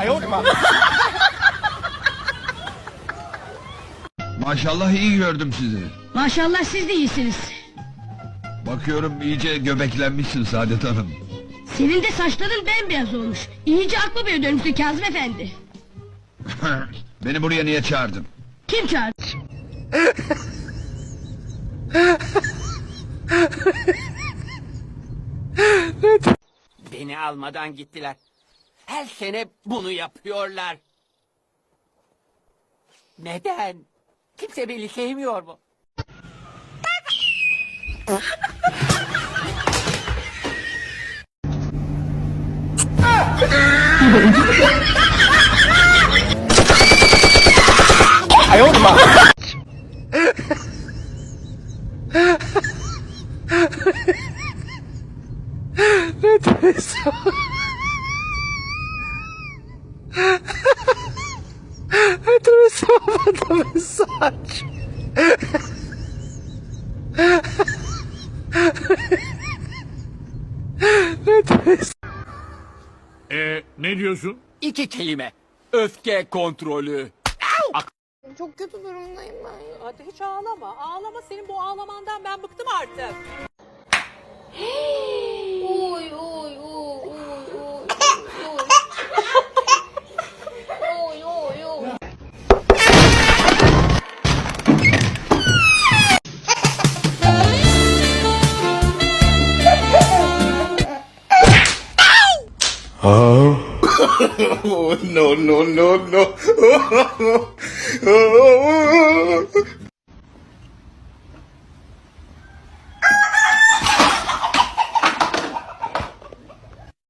Maşallah iyi gördüm sizi. Maşallah siz de iyisiniz. Bakıyorum iyice göbeklenmişsin Saadet Hanım. Senin de saçların bembeyaz olmuş. İyice aklı beye dönmüşsün Kazım efendi. Beni buraya niye çağırdın? Kim çağırdı? Beni almadan gittiler. Her sene bunu yapıyorlar. Neden? Kimse beni sevmiyor mu? Ee, ne diyorsun? İki kelime. Öfke kontrolü. Çok kötü durumdayım ben ya. Hadi hiç ağlama. Ağlama senin bu ağlamandan ben bıktım artık. Oh. no, no, no, no. Oh.